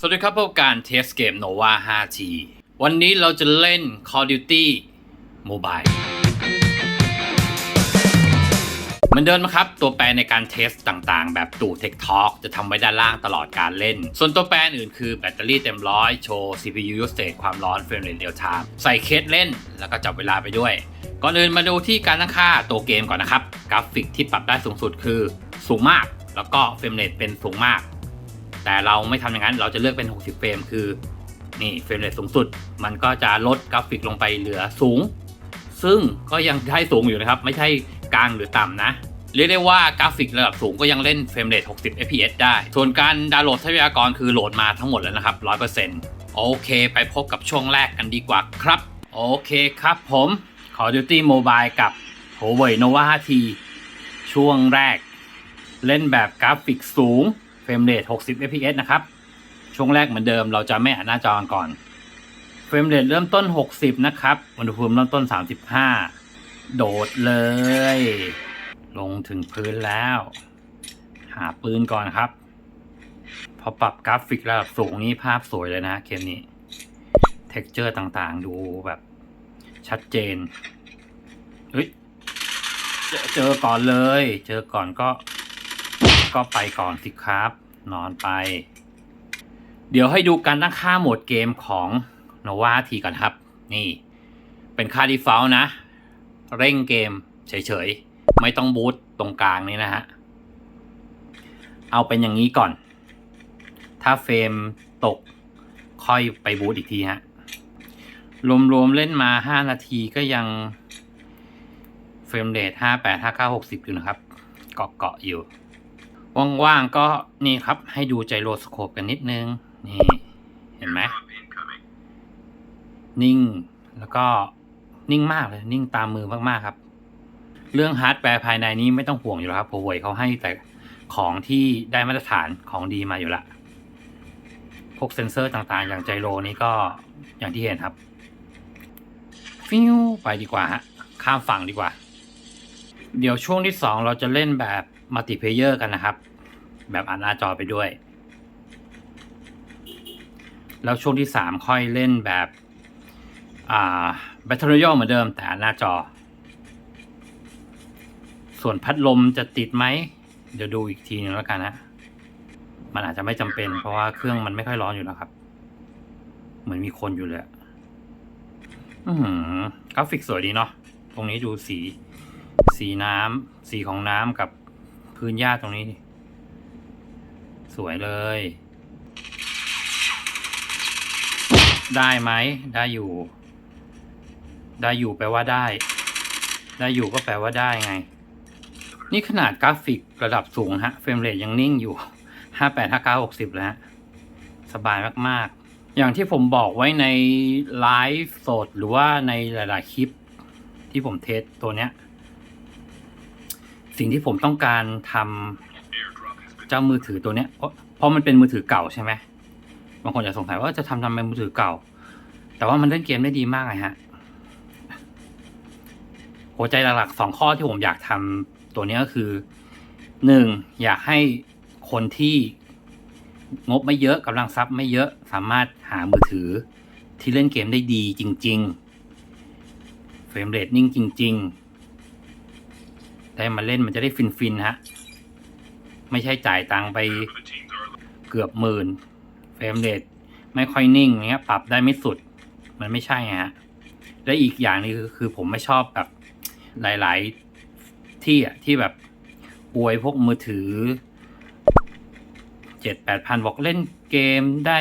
สวัสดีครับพบกับการเทสเกม Nova 5G วันนี้เราจะเล่น Call Duty Mobile เหมือนเดิมนะครับ ตัวแปรในการเทสต่างๆ แบบตู่ Tech Talk จะทำไว้ด้านล่างตลอดการเล่น ส่วนตัวแปรอื่นคือแบตเตอรี่เต็มร้อยโชว์ CPU usage ความร้อนเฟรมเรทเรียลไทม์ใส่เคสเล่น แล้วก็จับเวลาไปด้วย ก่อนอื่นมาดูที่การตั้งค่าตัวเกมก่อนนะครับ กราฟิกที่ปรับได้สูงสุดคือสูงมาก แล้วก็เฟรมเรทเป็นสูงมาก แต่เราไม่ทำอย่างนั้น เราจะเลือกเป็น 60 เฟรม คือ นี่เฟรมเรทสูงสุด มันก็จะลดกราฟิกลงไปเหลือสูง ซึ่งก็ยังได้สูงอยู่นะครับ ไม่ใช่กลางหรือต่ำนะ เรียกได้ว่ากราฟิกระดับสูงก็ยังเล่นเฟรมเรท60 fps ได้ ส่วนการดาวน์โหลดทรัพยากรคือโหลดมาทั้งหมดแล้วนะครับ 100%โอเค ไปพบกับช่วงแรกกันดีกว่าครับ โอเคครับผม Call of Duty Mobile กับ Huawei Nova 5T ช่วงแรก เล่นแบบกราฟิกสูง รมเรท60 fps นะครับ ช่วงแรกเหมือนเดิมเราจะไม่อ่านหน้าจอกันก่อนเฟรมเรทเริ่มต้น 60 นะครับอุณหภูมิเริ่มต้น 35 โดดเลย ลงถึงพื้นแล้ว หาปืนก่อนครับ พอปรับกราฟิกระดับสูงนี่ภาพสวยเลยนะเกมนี้ เท็กเจอร์ต่างๆ ดูแบบชัดเจนเฮ้ยเจอก่อนเลย เจอก่อนก็ ก็ไปก่อนสิครับ นอนไป เดี๋ยวให้ดูการตั้งค่าโหมดเกมของ Nova ทีก่อนครับ นี่ เป็นค่า default นะ เร่งเกมเฉยๆ ไม่ต้องบูตตรงกลางนี้นะฮะ เอาเป็นอย่างนี้ก่อน ถ้าเฟรมตกค่อยไปบูตอีกทีฮะ รวมๆเล่นมา 5 นาทีก็ยังเฟรมเรท58 59 60 อยู่นะครับ เกาะๆอยู่ ว่างๆก็นี่ครับให้ดูไจโรสโคปกันนิดนึง นี่เห็นไหมนิ่งแล้วก็นิ่งมากเลย นิ่งตามมือมากๆครับ เรื่องฮาร์ดแวร์ภายในนี้ไม่ต้องห่วงอยู่แล้วครับโ u เวยเขาให้แต่ของที่ได้มาตรฐานของดีมาอยู่ละพวกเซนเซอร์ต่างๆ อย่างไจโรนี้ก็อย่างที่เห็นครับ ฟิวไปดีกว่าฮะ ข้ามฝั่งดีกว่า เดี๋ยวช่วงที่สองเราจะเล่นแบบมัลติเพเยอร์กันนะครับ แบบอ่านหน้าจอไปด้วย แล้วช่วงที่สามค่อยเล่นแบบอ่าแบตเตอรี่เหมือนเดิมแต่อ่านหน้าจอ ส่วนพัดลมจะติดไหม เดี๋ยวดูอีกทีนึงแล้วกันนะมันอาจจะไม่จำเป็น เพราะว่าเครื่องมันไม่ค่อยร้อนอยู่แล้วครับ เหมือนมีคนอยู่เลยอะอือหือกราฟิกสวยดีเนาะตรงนี้ดูสี สีน้ำสีของน้ำกับพื้นหญ้าตรงนี้ สวยเลย ได้ไหม ได้อยู่ ได้อยู่แปลว่าได้ ได้อยู่ก็แปลว่าได้ไง นี่ขนาดกราฟิกระดับสูงฮะ เฟรมเรทยังนิ่งอยู่ห้าแปดห้าเก้าหกสิบแล้วฮะ สบายมาก ๆ อย่างที่ผมบอกไว้ในไลฟ์สดหรือว่าในหลาย ๆ คลิป ที่ผมเทสตัวเนี้ย สิ่งที่ผมต้องการทำ เจ้ามือถือตัวเนี้ยเพราะเพราะมันเป็นมือถือเก่าใช่ไหมบางคนจะสงสัยว่าจะทำทำไมมือถือเก่า แต่ว่ามันเล่นเกมได้ดีมากเลยฮะหัวใจหลักๆสองข้อที่ผมอยากทำตัวนี้ก็คือหนึ่งอยากให้คนที่งบไม่เยอะกำลังทรัพย์ไม่เยอะสามารถหามือถือที่เล่นเกมได้ดีจริง ๆ เฟรมเรทนิ่งจริง ๆ ได้มาเล่นมันจะได้ฟินๆฮะ ไม่ใช่จ่ายตังไปเกือบหมื่นเฟรมเรทไม่ค่อยนิ่งเงี้ย ปรับได้ไม่สุด มันไม่ใช่ฮะและอีกอย่างนึงคือคือผมไม่ชอบแบบหลาย ๆ ที่อะที่แบบอวยพวกมือถือเจ็ดแปดพันบอกเล่นเกมได้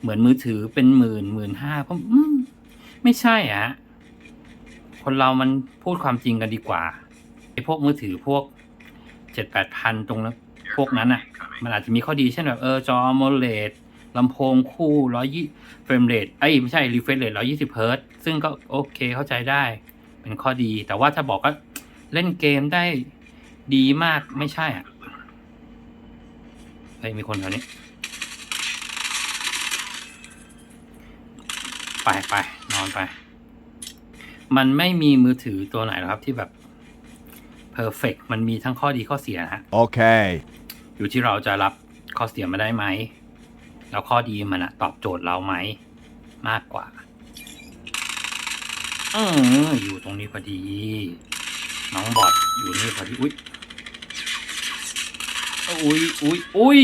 เหมือนมือถือเป็นหมื่นหมื่นห้าก็อืมไม่ใช่อะคนเรามันพูดความจริงกันดีกว่าไอ้พวกมือถือพวกเจ็ดแปดพันตรงนั้น พวกนั้นอะ มันอาจจะมีข้อดีเช่นแบบเออจอโมเลดลำโพงคู่ร้อยยี่เฟรมเรทไอ้ยไม่ใช่รีเฟรชเรทร้อยี่สิบเฮิร์ตซึ่งก็โอเคเข้าใจได้ เป็นข้อดี แต่ว่าถ้าบอกว่าเล่นเกมได้ดีมากไม่ใช่อะเฮ้ยมีคนแถวนี้ ไปไปนอนไป มันไม่มีมือถือตัวไหนหรอกครับที่แบบเพอร์เฟกมันมีทั้งข้อดีข้อเสียนะฮะ Okay. อยู่ที่เราจะรับข้อเสียมาได้ไหม แล้วข้อดีมันอะตอบโจทย์เราไหม มากกว่าเอออยู่ตรงนี้พอดี น้องบอดอยู่นี่พอดี อุ้ยอุ้ยอุ้ยอุ้ย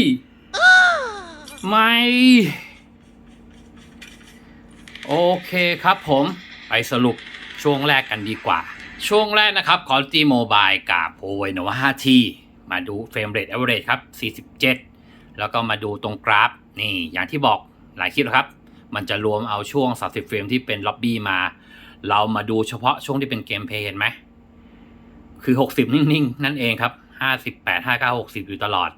ไม่ โอเคครับผม ไปสรุปช่วงแรกกันดีกว่า ช่วงแรกนะครับ Quality Mobile กับ Huawei Nova 5T มาดู Frame Rate Average ครับ 47 แล้วก็มาดูตรงกราฟ นี่อย่างที่บอกหลายคลิปแล้วครับ มันจะรวมเอาช่วง 30 เฟรมที่เป็นล็อบบี้มา เรามาดูเฉพาะช่วงที่เป็นเกมเพย์เห็นไหม คือ 60 นิ่งๆ นั่นเองครับ 58 59 60 อยู่ตลอด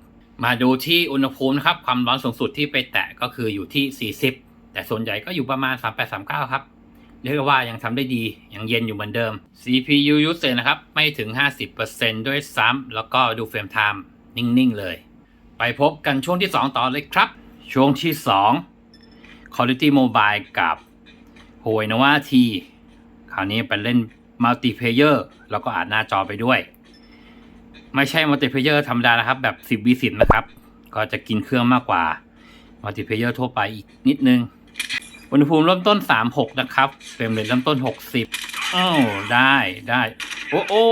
มาดูที่อุณหภูมินะครับ ความร้อนสูงสุดที่ไปแตะก็คืออยู่ที่ 40 แต่ส่วนใหญ่ก็อยู่ประมาณ 38 39 ครับ เรียกว่ายังทำได้ดี ยังเย็นอยู่เหมือนเดิม CPU usage นะครับ ไม่ถึง 50%ด้วยซ้ำแล้วก็ดูเฟรมไทม์นิ่ง ๆ เลย ไปพบกันช่วงที่ 2 ต่อเลยครับ ช่วงที่ 2 Quality Mobile กับ Huawei Nova T คราวนี้ไปเล่น Multiplayer แล้วก็อ่านหน้าจอไปด้วย ไม่ใช่ Multiplayer ธรรมดานะครับ แบบ 10 v 10 นะครับ ก็จะกินเครื่องมากกว่า Multiplayer ทั่วไปอีกนิดนึง อุณหภูมิเริ่มต้น 36 นะครับเฟรมเรทเริ่มต้น 60อ้าวได้ได้โอ้โอ้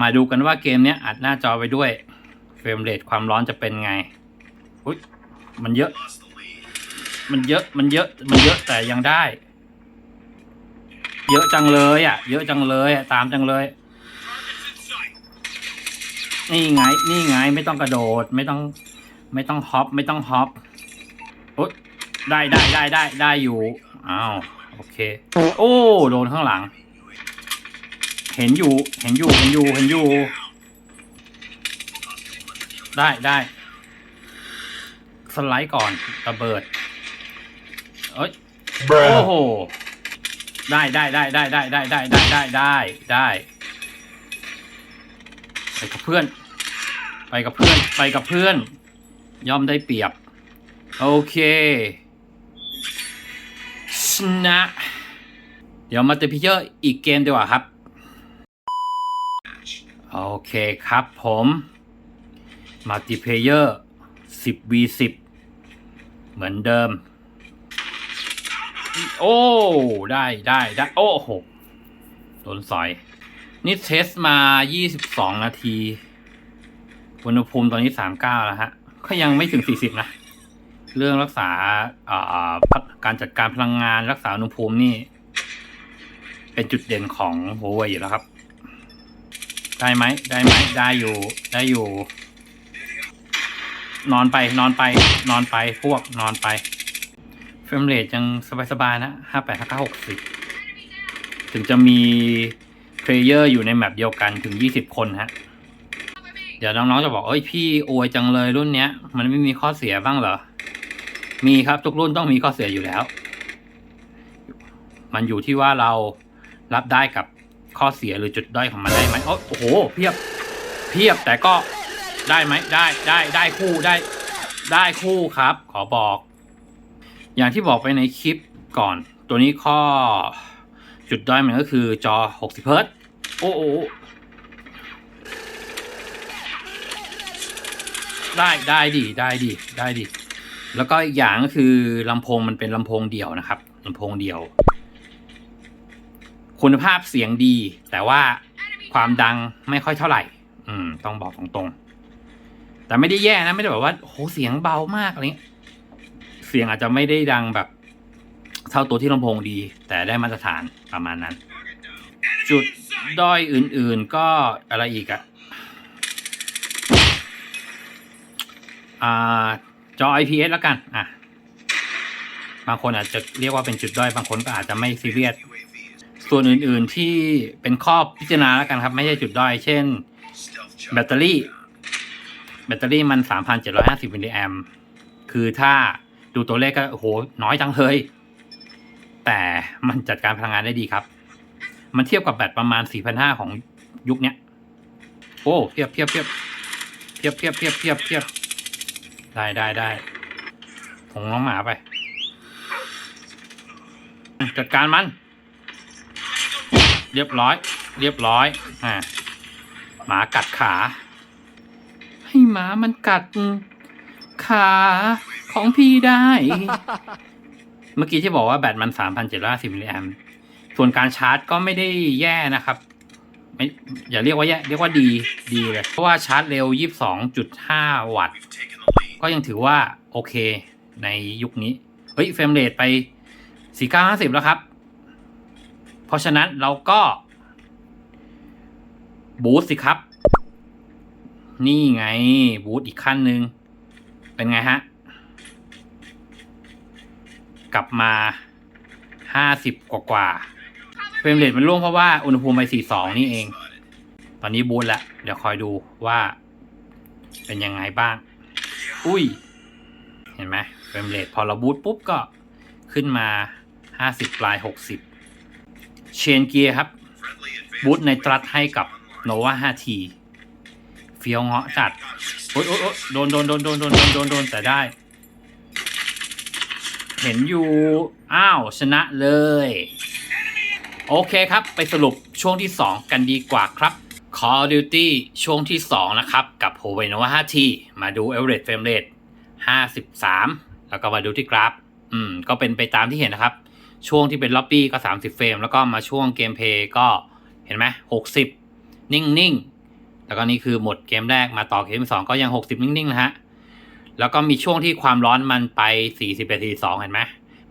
มาดูกันว่าเกมเนี้ยอัดหน้าจอไปด้วยเฟรมเรทความร้อนจะเป็นไงอุ้ยมันเยอะ มันเยอะมันเยอะมันเยอะแต่ยังได้ เยอะจังเลยอะ เยอะจังเลยอะตามจังเลย นี่ไงนี่ไงไม่ต้องกระโดดไม่ต้อง ไม่ต้องฮอปไม่ต้องฮอป ได้ได้ได้ได้ได้อยู่ อ้าว โอเค โอ้ โดนข้างหลัง เห็นอยู่ เห็นอยู่ เห็นอยู่ เห็นอยู่ ได้ได้สไลด์ก่อนระเบิด เอ้ย โอ้โห ได้ได้ได้ได้ได้ได้ได้ได้ได้ได้ได้ไปกับเพื่อน ไปกับเพื่อน ไปกับเพื่อน ย่อมได้เปรียบ โอเค ชนะ เดี๋ยวมาเตพิเยอร์อีกเกมดีกว่าครับ โอเคครับผมมัลติเพเยอร์ 10 v 10เหมือนเดิม โอ้ ได้ได้ได้ โอ้โหโดนสอย นี่เทสมา 22 นาที อุณหภูมิตอนนี้ 39 แล้วฮะ ก็ยังไม่ถึง 40 นะ เรื่องรักษาอาการจัดการพลังงานรักษาอุณหภูมินี่ เป็นจุดเด่นของหัวเว่ยอยู่แล้วครับ ได้ไหมได้ไหมได้อยู่ได้อยู่ นอนไปนอนไป นอนไปพวกนอนไปเฟรมเรทยังสบายๆนะห้าแปดห้าเก้าหกสิบถึงจะมีเพลเยอร์อยู่ในแมปเดียวกันถึงยี่สิบคนฮะเดี๋ยวน้องๆจะบอกเอ้ยพี่อวยจังเลยรุ่นเนี้ย มันไม่มีข้อเสียบ้างเหรอ มีครับทุกรุ่นต้องมีข้อเสียอยู่แล้ว มันอยู่ที่ว่าเรารับได้กับข้อเสียหรือจุดด้อยของมันได้ไหมโอ้โห เพียบ เพียบแต่ก็ได้ไหมได้ได้ได้คู่ได้ได้คู่ครับ ขอบอก อย่างที่บอกไปในคลิปก่อน ตัวนี้ข้อจุดด้อยมันก็คือจอ 60 เฮิรตโอ้โอ้ได้ได้ดีได้ดีได้ดี แล้วก็อีกอย่างก็คือลำโพงมันเป็นลำโพงเดี่ยวนะครับลำโพงเดี่ยว คุณภาพเสียงดี แต่ว่าความดังไม่ค่อยเท่าไหร่ อืม ต้องบอกตรงๆ แต่ไม่ได้แย่นะ ไม่ได้แบบว่าโหเสียงเบามากอะไรเงี้ยเสียงอาจจะไม่ได้ดังแบบ เท่าตัวที่ลำโพงดี แต่ได้มาตรฐานประมาณนั้น จุดด้อยอื่นๆก็อะไรอีกอะอ่า จอ IPS แล้วกันอะบางคนอาจจะเรียกว่าเป็นจุดด้อยบางคนก็อาจจะไม่ซีเรียสส่วนอื่นๆที่เป็นข้อพิจารณาแล้วกันครับ ไม่ใช่จุดด้อย เช่น แบตเตอรี่ แบตเตอรี่มัน 3,750มิลลิแอมคือถ้าดูตัวเลขก็โหน้อยจังเลย แต่มันจัดการพลังงานได้ดีครับ มันเทียบกับแบตประมาณ 4,500 ของยุคนี้โอ้เทียบเทียบเทียบเทียบเทียบเทียบเทียบเทียบ ได้ได้ได้ผงน้องหมาไป จัดการมัน เรียบร้อย เรียบร้อยอ่าหมากัดขา ให้หมามันกัด ขาขของพี่ได้ เมื่อกี้ที่บอกว่าแบตมัน 3,750มิลลิแอมป์ส่วนการชาร์จก็ไม่ได้แย่นะครับไม่อย่าเรียกว่าแย่เรียกว่าดีดีเลย เพราะว่าชาร์จเร็ว 22.5 วัตต์ ก็ยังถือว่าโอเคในยุคนี้ เฮ้ยเฟรมเรทไป 4950 แล้วครับ เพราะฉะนั้นเราก็บูสต์สิครับ นี่ไงบูสต์อีกขั้นหนึ่งเป็นไงฮะ กลับมาห้าสิบกว่ากว่าเฟรมเรทมันร่วงเพราะว่าอุณหภูมิไปสี่สองนี่เอง ตอนนี้บูทแล้ว เดี๋ยวคอยดูว่าเป็นยังไงบ้าง อุ้ย เห็นไหมเฟรมเรทพอเราบูตปุ๊บก็ขึ้นมา 50 ปลาย 60 เชนเกียร์ครับ บูตในตรัสให้กับโนวา 5T เฟี้ยวเงาะจัด โอ๊ยโอ๊ยโดนโดนโดนโดนโดนโดนโดนแต่ได้ เห็นอยู่ อ้าว ชนะเลย โอเคครับ ไปสรุปช่วงที่ 2 กันดีกว่าครับ Call of Duty ช่วงที่ 2 นะครับ กับ h u a w e i Nova 5T มาดู average frame rate 53 แล้วก็มาดูที่กราฟ อืม ก็เป็นไปตามที่เห็นนะครับ ช่วงที่เป็นล็อบบี้ก็ 30 เฟรม แล้วก็มาช่วงเกมเพย์ก็เห็นไหม60 นิ่งๆ แล้วก็นี่คือหมดเกมแรกมาต่อเกมที่สองก็ยัง 60 นิ่งๆ นะฮะ แล้วก็มีช่วงที่ความร้อนมันไป40นาที2เห็นไหม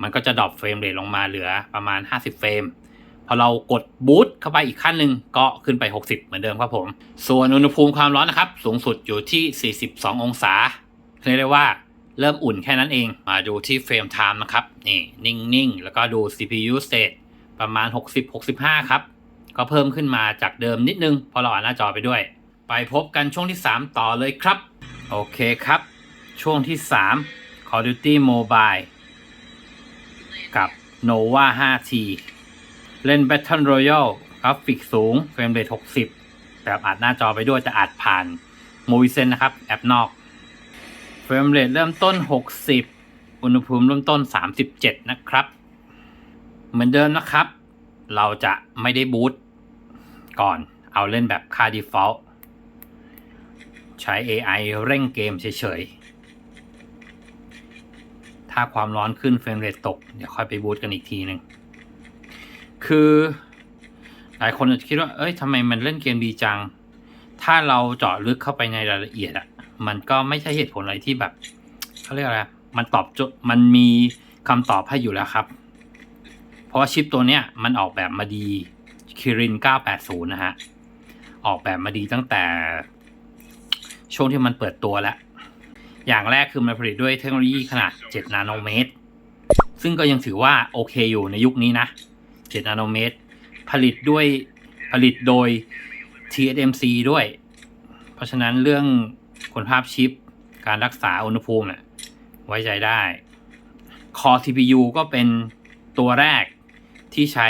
มันก็จะดรอปเฟรมเรทลงมาเหลือประมาณ 50 เฟรม พอเรากดบูตเข้าไปอีกขั้นหนึ่งก็ขึ้นไป 60 เหมือนเดิมครับผม ส่วนอุณหภูมิความร้อนนะครับ สูงสุดอยู่ที่ 42 องศาเรียกได้ว่าเริ่มอุ่นแค่นั้นเอง มาดูที่เฟรมไทม์นะครับ นี่นิ่งๆ แล้วก็ดู CPU state ประมาณ 60-65 ครับ ก็เพิ่มขึ้นมาจากเดิมนิดนึงพราะเราอ่านหน้าจอไปด้วย ไปพบกันช่วงที่ 3 ต่อเลยครับ โอเคครับ ช่วงที่ 3 Call Duty Mobile กับ Nova 5T เล่น Battle Royale กราฟิกสูงเฟรมเรท60 แบบอัดหน้าจอไปด้วยจะอัดผ่าน m o v i s e n นะครับ แอปนอก เฟรมเรทเริ่มต้น 60 อุณหภูมิเริ่มต้น 37 นะครับ เหมือนเดิมนะครับ เราจะไม่ได้บูตก่อนเอาเล่นแบบค่า default ใช้ AI เร่งเกมเฉยๆ ถ้าความร้อนขึ้นเฟรมเรทตก เดี๋ยวค่อยไปบูตกันอีกทีหนึ่ง คือหลายคนอาจจะคิดว่า เอ้ยทำไมมันเล่นเกมดีจัง ถ้าเราเจาะลึกเข้าไปในรายละเอียดอะมันก็ไม่ใช่เหตุผลอะไรที่แบบเขาเรียกอะไร มันตอบจมันมีคำตอบให้อยู่แล้วครับ เพราะว่าชิปตัวเนี้ยมันออกแบบมาดีคิริน 980 นะฮะ ออกแบบมาดีตั้งแต่ ช่วงที่มันเปิดตัวแล้ว อย่างแรกคือมันผลิตด้วยเทคโนโลยีขนาด 7 นาโนเมตร ซึ่งก็ยังถือว่าโอเคอยู่ในยุคนี้นะ 7นาโนเมตร ผลิตด้วยผลิตโดย TSMC ด้วย เพราะฉะนั้นเรื่องคุณภาพชิป การรักษาอุณหภูมิเนี่ยไว้ใจได้ Core CPU ก็เป็นตัวแรกที่ใช้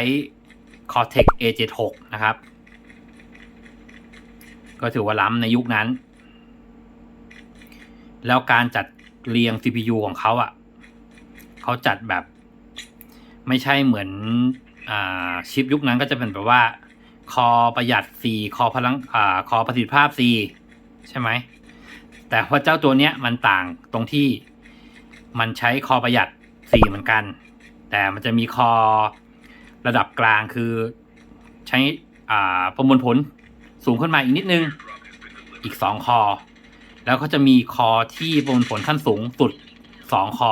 Cortex A76 นะครับ ก็ถือว่าล้ำในยุคนั้น แล้วการจัดเรียง CPU ของเขาอะ่ะ เขาจัดแบบ ไม่ใช่เหมือน ชิปยุคนั้นก็จะเป็นแบบว่า คอประหยัด4คอพลังอคอประสิทธิภาพ4ใช่ไหม แต่ว่าเจ้าตัวเนี้ยมันต่างตรงที่มันใช้คอประหยัด4เหมือนกัน แต่มันจะมีคอระดับกลางคือใช้อ่าประมวลผลสูงขึ้นมาอีกนิดนึง อีก 2 คอ แล้วก็จะมีคอที่ประมวลผลขั้นสูงสุด 2 คอ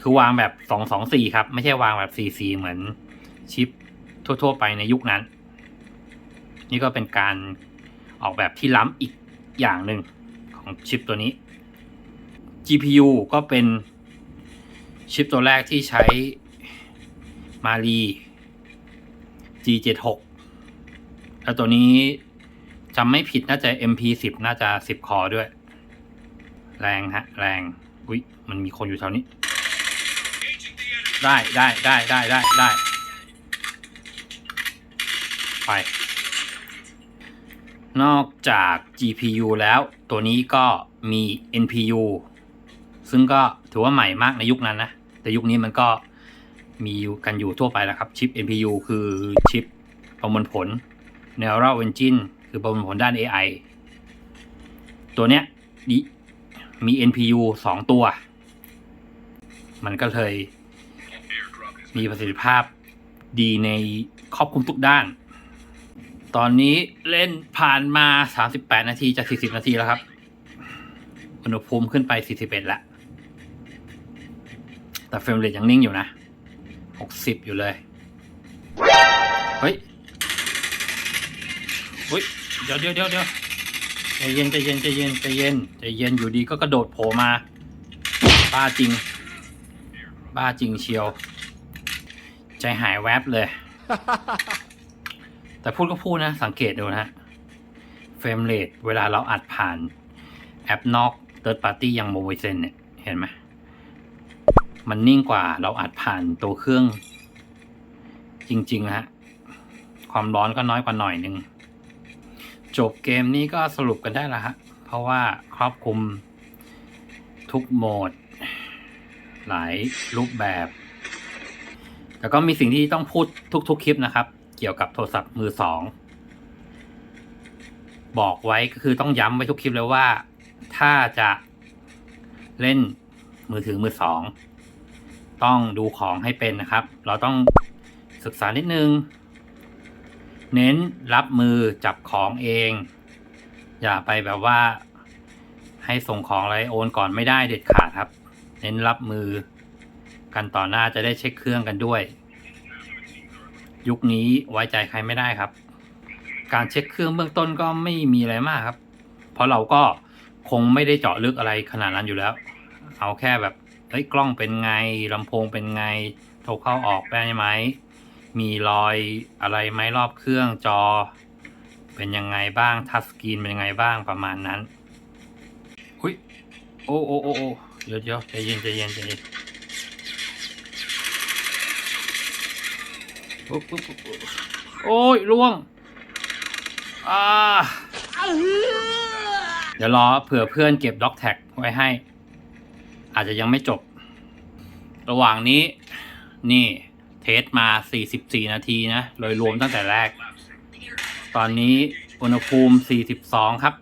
คือวางแบบ 2 2 4 ครับ ไม่ใช่วางแบบ 4 4 เหมือน ชิปทั่ว ๆ ไปในยุคนั้น นี่ก็เป็นการออกแบบที่ล้ำอีกอย่างหนึ่งของชิปตัวนี้ GPU ก็เป็นชิปตัวแรกที่ใช้มารี G76 แล้วตัวนี้จำไม่ผิดน่าจะ MP10 น่าจะ 10 คอด้วย แรงฮะ แรง อุ๊ยมันมีคนอยู่แถวนี้ ได้ได้ได้ได้ได้ได้ ไป นอกจาก GPU แล้วตัวนี้ก็มี NPU ซึ่งก็ถือว่าใหม่มากในยุคนั้นนะ แต่ยุคนี้มันก็มีกันอยู่ทั่วไปแล้วครับ ชิป NPU คือชิปประมวลผล Neural Engine คือประมวลผลด้าน AI ตัวเนี้ยมี NPU 2ตัว มันก็เลยมีประสิทธิภาพดีในครอบคลุมทุกด้าน ตอนนี้เล่นผ่านมา 38 นาทีจะ40 นาทีแล้วครับ อุณหภูมิขึ้นไป 41 แล้ว แต่เฟรมเรทยังนิ่งอยู่นะ 60 อยู่เลย เฮ้ย เฮ้ย เดี๋ยวเดี๋ยวเดี๋ยวเดี๋ยวใจเย็นใจเย็นใจเย็นใจเย็นใจเย็นอยู่ดีก็กระโดดโผล่มา บ้าจริง บ้าจริงเชียว ใจหายแวบเลย แต่พูดก็พูดนะ สังเกตดูนะฮะเฟรมเรทเวลาเราอัดผ่านแอปนอก Third Party อย่าง m o b i z e n เนี่ยเห็นไหมมันนิ่งกว่าเราอัดผ่านตัวเครื่อง จริงๆนะฮะความร้อนก็น้อยกว่าหน่อยนึง จบเกมนี้ก็สรุปกันได้ล้วฮะ เพราะว่าครอบคลุมทุกโหมด หลายรูปแบบ แต่ก็มีสิ่งที่ต้องพูดทุกๆคลิปนะครับ กี่ยวกับโทรศัพท์มือสอง บอกไว้ก็คือต้องย้ำไว้ทุกคลิปเลยว่า ถ้าจะเล่นมือถือมือสอง ต้องดูของให้เป็นนะครับ เราต้องศึกษานิดนึง เน้นรับมือจับของเอง อย่าไปแบบว่าให้ส่งของอะไรโอนก่อนไม่ได้เด็ดขาดครับ เน้นรับมือกันต่อหน้าจะได้เช็คเครื่องกันด้วย ยุคนี้ไว้ใจใครไม่ได้ครับ การเช็คเครื่องเบื้องต้นก็ไม่มีอะไรมากครับ เพราะเราก็คงไม่ได้เจาะลึกอะไรขนาดนั้นอยู่แล้ว เอาแค่แบบเฮ้ยกล้องเป็นไงลำโพงเป็นไงโทรเข้าออกได้ไหม มีรอยอะไรไหมรอบเครื่องจอ เป็นยังไงบ้างทัชสกรีนเป็นยังไงบ้างประมาณนั้นหุยโอ้โอ้โอ้โอ้เดี๋ยวเดี๋ยวใจเย็นใจเย็นใจเย็น ปุ๊บปุ๊บปุ๊บโอ้ยล่วงอ่าเดี๋ยวรอเผื่อเพื่อนเก็บด็อกแท็กไว้ให้ อาจจะยังไม่จบ ระหว่างนี้ นี่ เทสมา 44 นาทีนะโดยรวมตั้งแต่แรก ตอนนี้อุณหภูมิ 42 ครับ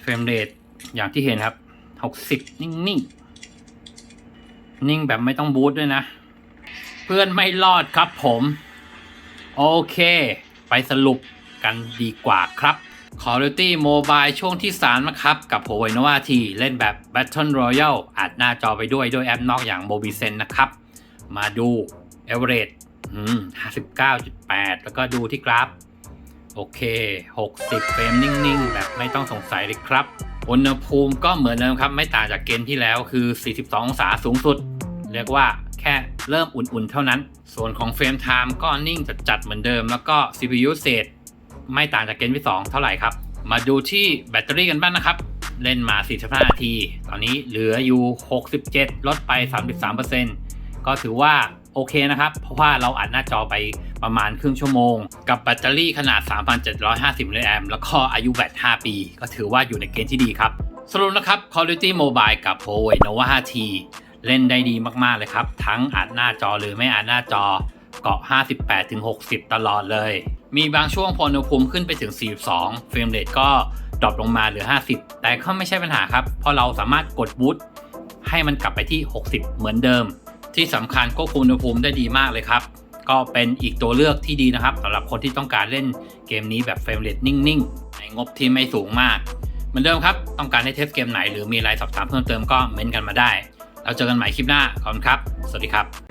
เฟรมเรทอย่างที่เห็นครับ 60 นิ่งๆนนิ่งแบบไม่ต้องบูตด้วยนะ เพื่อนไม่รอดครับผม โอเค ไปสรุปกันดีกว่าครับ Call of Duty Mobile ช่วงที่ 3 นะครับ กับ h u a w e i Nova T เล่นแบบ Battle Royale อัดหน้าจอไปด้วยด้วยแอปนอกอย่าง Mobicen นะครับ มาดู Average 59.8 แล้วก็ดูที่กราฟ โอเค 60 เฟรมนิ่ง ๆ แบบไม่ต้องสงสัยเลยครับ อุณหภูมิก็เหมือนเดิมครับ ไม่ต่างจากเกณฑ์ที่แล้วคือ 42 องศาสูงสุด เรียกว่าแค่ เริ่มอุ่นๆ เท่านั้น ส่วนของเฟรมไทม์ก็นิ่งจัดๆเหมือนเดิม แล้วก็ CPU เศษไม่ต่างจากเกณฑ์ที่2เท่าไหร่ครับ มาดูที่แบตเตอรี่กันบ้างนะครับ เล่นมา 45 นาที ตอนนี้เหลืออยู่ 67 ลดไป 33%ก็ถือว่าโอเคนะครับ เพราะว่าเราอัดหน้าจอไปประมาณครึ่งชั่วโมง กับแบตเตอรี่ขนาด 3,750มิลลิแอมแล้วก็อายุแบต 5 ปี ก็ถือว่าอยู่ในเกณฑ์ที่ดีครับ สรุปนะครับ Call of Duty Mobile กับ Huawei Nova 5T เล่นได้ดีมากๆเลยครับ ทั้งอัดหน้าจอหรือไม่อัดหน้าจอเกาะ 58-60 ตลอดเลย มีบางช่วงพออุณหภูมิขึ้นไปถึง 42 เฟรมเรทก็ดรอปลงมาเหลือ 50 แต่ก็ไม่ใช่ปัญหาครับ เพราะเราสามารถกดบูตให้มันกลับไปที่ 60 เหมือนเดิม ที่สำคัญควบคุมอุณหภูมิได้ดีมากเลยครับ ก็เป็นอีกตัวเลือกที่ดีนะครับสำหรับคนที่ต้องการเล่นเกมนี้แบบเฟรมเรทนิ่งๆ ในงบที่ไม่สูงมาก เหมือนเดิมครับ ต้องการให้เทสเกมไหนหรือมีอะไรสอบถามเพิ่มเติมก็เม้นกันมาได้ แล้วเจอกันใหม่คลิปหน้าขอบคุณครับ สวัสดีครับ